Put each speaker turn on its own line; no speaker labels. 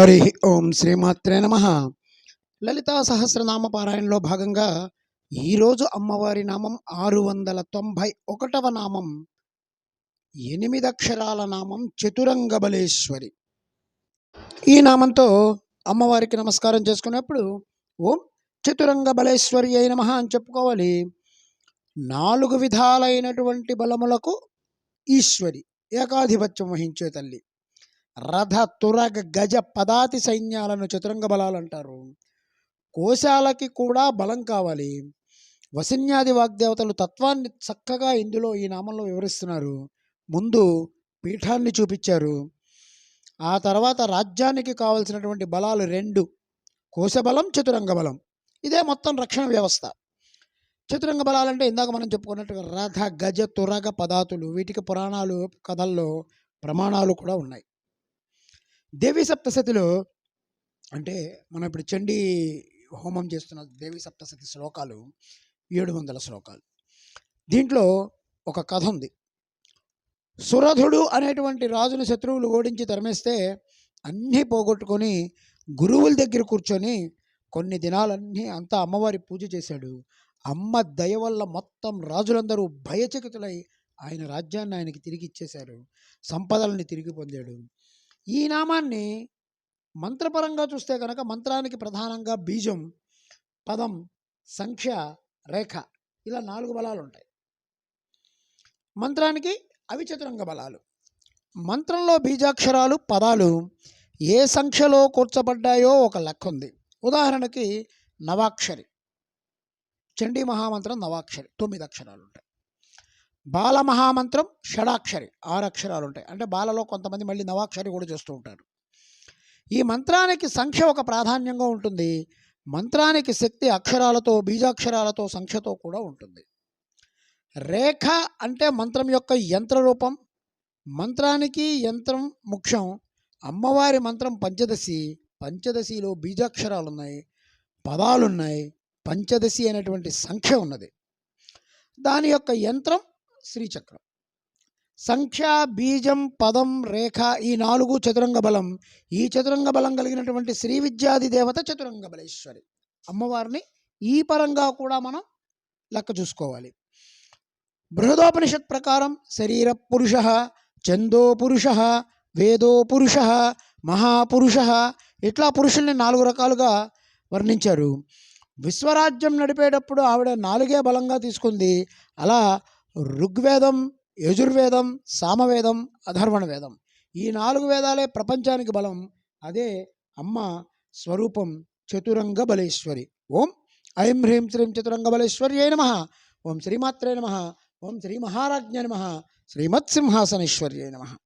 హరి ఓం శ్రీమాత్రే నమ. లలితా సహస్రనామ పారాయణలో భాగంగా ఈరోజు అమ్మవారి నామం ఆరు వందల తొంభై ఒకటవ నామం. ఎనిమిదక్షరాల నామం చతురంగబలేశ్వరి. ఈ నామంతో అమ్మవారికి నమస్కారం చేసుకునేప్పుడు ఓం చతురంగ బలేశ్వరి అయిన మహా అని చెప్పుకోవాలి. నాలుగు విధాలైనటువంటి బలములకు ఈశ్వరి ఏకాధిపత్యం వహించే తల్లి. రథ తురగ గజ పదాతి సైన్యాలను చతురంగ బలాలు అంటారు కోశాలకి కూడా బలం కావాలి. వసిన్యాది వాగ్దేవతలు తత్వాన్ని చక్కగా ఇందులో ఈ నామంలో వివరిస్తున్నారు. ముందు పీఠాన్ని చూపించారు. ఆ తర్వాత రాజ్యానికి కావలసినటువంటి బలాలు రెండు. కోశబలం చతురంగ బలం. ఇదే మొత్తం రక్షణ వ్యవస్థ. చతురంగ బలాలంటే ఇందాక మనం చెప్పుకున్నట్టుగా రథ గజ తురగ పదాతులు వీటికి పురాణాలు కథల్లో ప్రమాణాలు కూడా ఉన్నాయి. దేవి సప్తశతిలో అంటే మనం ఇప్పుడు చండీ హోమం చేస్తున్న దేవి సప్తశతి శ్లోకాలు ఏడు వందల శ్లోకాలు. దీంట్లో ఒక కథ ఉంది. సురధుడు అనేటువంటి రాజుని శత్రువులు ఓడించి తరిమేస్తే అన్నీ పోగొట్టుకొని గురువుల దగ్గర కూర్చొని కొన్ని దినాలన్నీ అంతా అమ్మవారి పూజ చేశాడు. అమ్మ దయ వల్ల మొత్తం రాజులందరూ భయచకితులై ఆయన రాజ్యాన్ని ఆయనకి తిరిగి ఇచ్చేశారు. సంపదలని తిరిగి పొందాడు. ఈ నామాన్ని మంత్రపరంగా చూస్తే కనుక మంత్రానికి ప్రధానంగా బీజం పదం సంఖ్య రేఖ ఇలా నాలుగు బలాలు ఉంటాయి. మంత్రానికి అవిచతురంగ బలాలు. మంత్రంలో బీజాక్షరాలు పదాలు ఏ సంఖ్యలో కూర్చబడ్డాయో ఒక లెక్క ఉంది. ఉదాహరణకి నవాక్షరి. చండీ మహామంత్రం నవాక్షరి తొమ్మిది అక్షరాలు ఉంటాయి. బాల మహామంత్రం షడాక్షరి ఆరు అక్షరాలు ఉంటాయి అంటే బాలలో కొంతమంది మళ్ళీ నవాక్షరి కూడా చేస్తూ ఉంటారు. ఈ మంత్రానికి సంఖ్య ఒక ప్రాధాన్యంగా ఉంటుంది. మంత్రానికి శక్తి అక్షరాలతో బీజాక్షరాలతో సంఖ్యతో కూడా ఉంటుంది. రేఖ అంటే మంత్రం యొక్క యంత్ర రూపం మంత్రానికి యంత్రం ముఖ్యం. అమ్మవారి మంత్రం పంచదశి. పంచదశిలో బీజాక్షరాలు ఉన్నాయి పదాలున్నాయి. పంచదశి అనేటువంటి సంఖ్య ఉన్నది. దాని యొక్క యంత్రం శ్రీచక్రం. సంఖ్య బీజం పదం రేఖ ఈ నాలుగు చతురంగ బలం. ఈ చతురంగ బలం కలిగినటువంటి శ్రీ విద్యాది దేవత చతురంగ బలేశ్వరి. అమ్మవారిని ఈ పరంగా కూడా మనం లెక్క చూసుకోవాలి. బృహదోపనిషత్ ప్రకారం శరీర పురుష చందో పురుష వేదో పురుష మహాపురుష ఇట్లా పురుషుల్ని నాలుగు రకాలుగా వర్ణించారు. విశ్వరాజ్యం నడిపేటప్పుడు ఆవిడ నాలుగే బలంగా తీసుకుంది. అలా ఋగ్వేదం యజుర్వేదం సామవేదం అధర్వణ వేదం ఈ నాలుగు వేదాలే ప్రపంచానికి బలం. అదే అమ్మ స్వరూపం చతురంగ బలేశ్వరి ఓం ఐం హ్రీం శ్రీం చతురంగ బలేశ్వరి నమ. ఓం శ్రీమాత్రే నమ. ఓం శ్రీ మహారాజ్ఞ నమ. శ్రీమత్సింహాసనేశ్వర్యై నమ.